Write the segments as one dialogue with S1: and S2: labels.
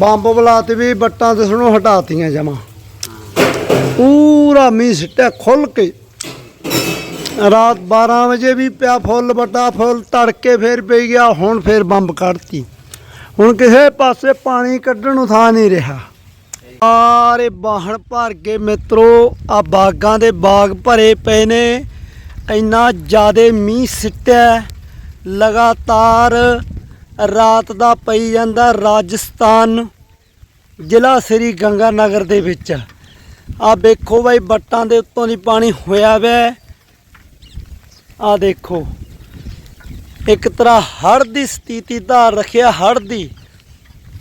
S1: Bomb ਬਲਾਤੇ ਵੀ ਬੱਟਾਂ ਤੇ ਸੁਣੋ ਹਟਾਤੀਆਂ ਜਮਾ। ਪੂਰਾ ਮੀਂਹ ਸਿੱਟਿਆ ਖੁੱਲ ਕੇ। ਰਾਤ 12 ਵਜੇ ਵੀ ਪਿਆ ਫੁੱਲ ਬੱਟਾ ਫੁੱਲ, ਤੜਕੇ ਫੇਰ ਪਈ ਗਿਆ, ਹੁਣ ਫੇਰ ਬੰਬ ਕੱਢਤੀ। ਹੁਣ ਕਿਸੇ ਪਾਸੇ ਪਾਣੀ ਕੱਢਣ ਨੂੰ ਥਾਂ ਨਹੀਂ ਰਿਹਾ। ਸਾਰੇ ਬਾਹਣ ਭਰ ਕੇ ਮਿੱਤਰੋ, ਆ ਬਾਗਾਂ ਦੇ ਬਾਗ ਭਰੇ ਪਏ ਨੇ। ਇੰਨਾ ਜ਼ਿਆਦਾ ਮੀਂਹ ਸਿੱਟਿਆ, ਲਗਾਤਾਰ ਰਾਤ ਦਾ ਪਈ ਜਾਂਦਾ ਰਾਜਸਥਾਨ, ਜ਼ਿਲ੍ਹਾ ਸ੍ਰੀ ਗੰਗਾ ਨਗਰ ਦੇ ਵਿੱਚ। ਆ ਵੇਖੋ ਬਾਈ, ਬੱਟਾਂ ਦੇ ਉੱਤੋਂ ਦੀ ਪਾਣੀ ਹੋਇਆ ਵੈ। ਆ ਦੇਖੋ, ਇੱਕ ਤਰ੍ਹਾਂ ਹੜ੍ਹ ਦੀ ਸਥਿਤੀ ਧਾਰ ਰੱਖਿਆ, ਹੜ੍ਹ ਦੀ।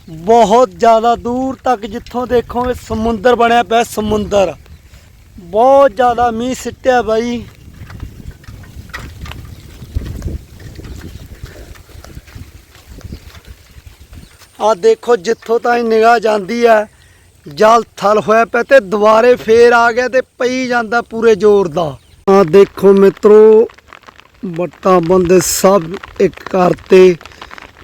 S1: ਬਹੁਤ ਜ਼ਿਆਦਾ ਦੂਰ ਤੱਕ ਜਿੱਥੋਂ ਦੇਖੋਗੇ ਸਮੁੰਦਰ ਬਣਿਆ ਪਿਆ, ਸਮੁੰਦਰ। ਬਹੁਤ ਜ਼ਿਆਦਾ ਮੀਂਹ ਸਿੱਟਿਆ ਬਾਈ। ਆ ਦੇਖੋ ਜਿੱਥੋਂ ਤਾਈਂ ਨਿਗਾਹ ਜਾਂਦੀ ਹੈ ਜਲ ਥਲ ਹੋਇਆ ਪਿਆ ਤੇ ਦੁਬਾਰੇ ਫੇਰ ਆ ਗਿਆ ਤੇ ਪਈ ਜਾਂਦਾ ਪੂਰੇ ਜ਼ੋਰ ਦਾ। ਆ ਦੇਖੋ ਮਿੱਤਰੋ ਬੱਟਾ ਬੰਦੇ ਸਭ ਇੱਕ ਕਰਤੇ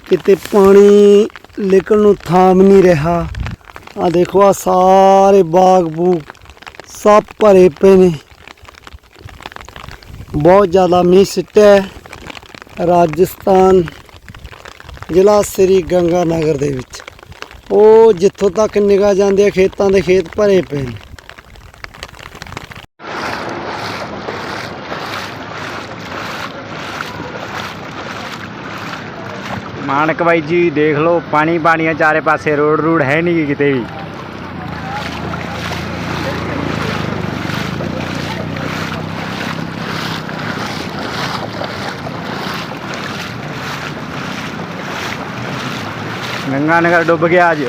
S1: ਕਿਤੇ ਪਾਣੀ ਨਿਕਲਣ ਨੂੰ ਥਾਮ ਨਹੀਂ ਰਿਹਾ। ਆ ਦੇਖੋ, ਆ ਸਾਰੇ ਬਾਗ ਬੂਗ ਸਭ ਭਰੇ ਪਏ ਨੇ। ਬਹੁਤ ਜ਼ਿਆਦਾ ਮੀਂਹ ਸਿੱਟਿਆ ਰਾਜਸਥਾਨ ਜ਼ਿਲ੍ਹਾ ਸ੍ਰੀ ਗੰਗਾ ਨਗਰ ਦੇ ਵਿੱਚ। ਉਹ ਜਿੱਥੋਂ ਤੱਕ ਨਿਗਾਹ ਜਾਂਦੇ ਆ, ਖੇਤਾਂ ਦੇ ਖੇਤ ਭਰੇ ਪਏ ਨੇ।
S2: ਮਾਨਕ ਬਾਈ ਜੀ, ਦੇਖ ਲਓ ਪਾਣੀ ਪਾਣੀ ਆ, ਚਾਰੇ ਪਾਸੇ ਰੋਡ ਰੂਡ ਹੈ ਨਹੀਂ ਕਿਤੇ ਵੀ। ਗੰਗਾ ਨਗਰ ਡੁੱਬ ਗਿਆ ਅੱਜ